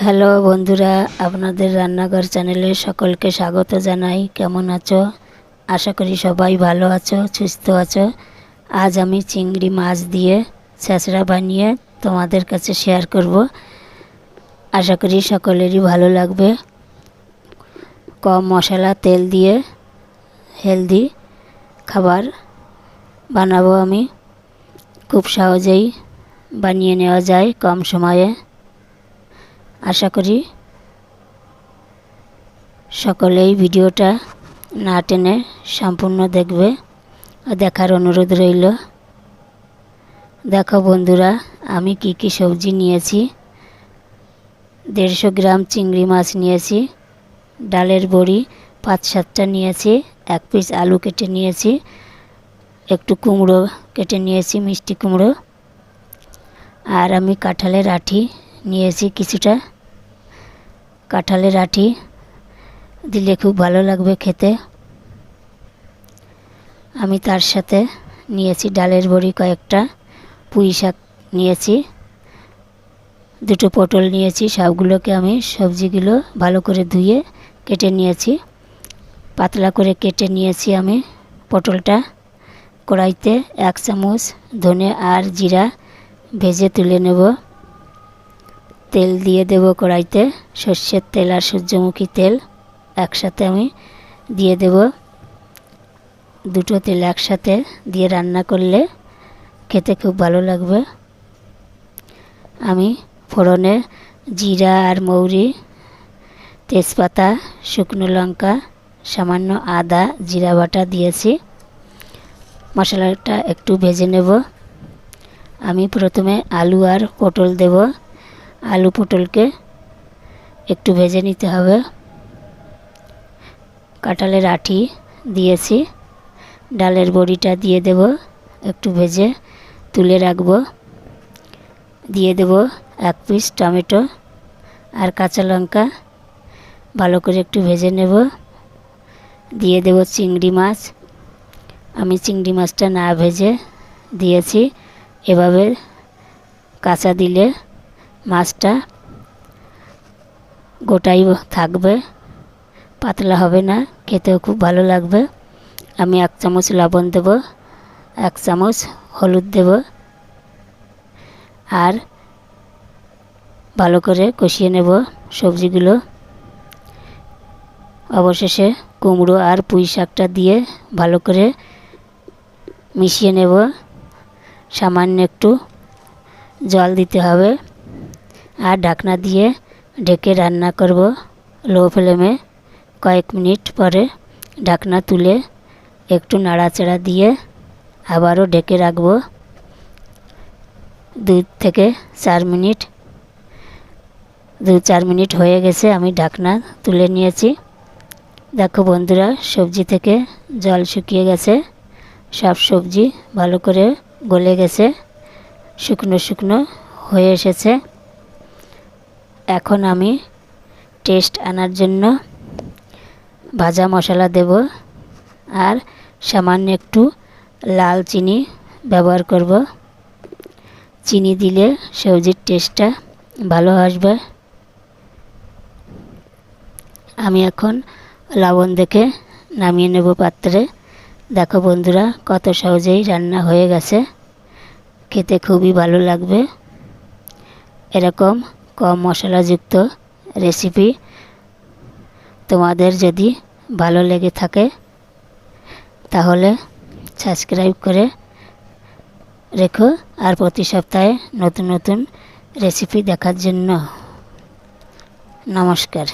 Hello বন্ধুরা, আপনাদের রান্নাঘর চ্যানেলে সকলকে স্বাগত জানাই। কেমন আছো? আশা করি সবাই ভালো আছো, সুস্থ আছো। আজ আমি চিংড়ি মাছ দিয়ে ছেঁচড়া বানিয়ে তোমাদের কাছে শেয়ার করব। আশা করি সকলেরই ভালো লাগবে। কম মশলা, তেল দিয়ে হেলদি খাবার বানাবো আমি। খুব সহজেই বানিয়ে নেওয়া যায় কম সময়ে। আশা করি সকলেই ভিডিওটা না টেনে সম্পূর্ণ দেখবে দেখার অনুরোধ রইল। দেখো বন্ধুরা, আমি কি কি সবজি নিয়েছি। দেড়শো গ্রাম চিংড়ি মাছ নিয়েছি, ডালের বড়ি পাঁচ সাতটা নিয়েছি, এক পিস আলু কেটে নিয়েছি, একটু কুমড়ো কেটে নিয়েছি, মিষ্টি কুমড়ো। আর আমি কাঁঠালের আঠি নিয়েছি কিছুটা। কাঁঠালের আঠি দিলে খুব ভালো লাগবে খেতে। আমি তার সাথে নিয়েছি ডালের বড়ি কয়েকটা, পুঁই শাক নিয়েছি, দুটো পটল নিয়েছি, সবগুলোকে আমি সবজিগুলো ভালো করে ধুয়ে কেটে নিয়েছি। পাতলা করে কেটে নিয়েছি আমি পটলটা। কড়াইতে এক চামচ ধনে আর জিরা ভেজে তুলে নেব। তেল দিয়ে দেব কড়াইতে। সর্ষের তেল আর সূর্যমুখী তেল একসাথে আমি দিয়ে দেব। দুটো তেল একসাথে দিয়ে রান্না করলে খেতে খুব ভালো লাগবে। আমি ফোড়নে জিরা আর মৌরি, তেজপাতা, শুকনো লঙ্কা, সামান্য আদা, জিরা বাটা দিয়েছি। মশলাটা একটু ভেজে নেব। আমি প্রথমে আলু আর পটল দেব। আলু পটলকে একটু ভেজে নিতে হবে। কাঁঠালের আঠি দিয়েছি। ডালের বড়িটা দিয়ে দেব, একটু ভেজে তুলে রাখব। দিয়ে দেব এক পিস টমেটো আর কাঁচা লঙ্কা, ভালো করে একটু ভেজে নেব। দিয়ে দেব চিংড়ি মাছ। আমি চিংড়ি মাছটা না ভেজে দিয়েছি। এভাবে কাঁচা দিলে মাছটা গোটাই থাকবে, পাতলা হবে না, খেতেও খুব ভালো লাগবে। আমি এক চামচ লবণ দেব, এক চামচ হলুদ দেব, আর ভালো করে কষিয়ে নেব সবজিগুলো। অবশেষে কুমড়ো আর পুঁই শাকটা দিয়ে ভালো করে মিশিয়ে নেব। সামান্য একটু জল দিতে হবে। আর ঢাকনা দিয়ে ঢেকে রান্না করব। লো ফ্লেমে কয়েক মিনিট পরে ঢাকনা তুলে একটু নাড়াচাড়া দিয়ে আবারও ঢেকে রাখব। দু থেকে চার মিনিট, দু চার মিনিট হয়ে গেছে আমি ঢাকনা তুলে নিয়েছি। দেখো বন্ধুরা, সবজি থেকে জল শুকিয়ে গেছে। সব সবজি ভালো করে গলে গেছে। শুকনো শুকনো হয়ে এসেছে। এখন আমি টেস্ট আনার জন্য ভাজা মশলা দেব আর সামান্য একটু লাল চিনি ব্যবহার করব। চিনি দিলে সবজির টেস্টটা ভালো আসবে। আমি এখন লবণ দেখে নামিয়ে নেব পাত্রে। দেখো বন্ধুরা, কত সহজেই রান্না হয়ে গেছে। খেতে খুবই ভালো লাগবে। এরকম কম মশলাযুক্ত রেসিপি তোমাদের যদি ভালো লেগে থাকে, তাহলে সাবস্ক্রাইব করে রেখো আর প্রতি সপ্তাহে নতুন নতুন রেসিপি দেখার জন্য। নমস্কার।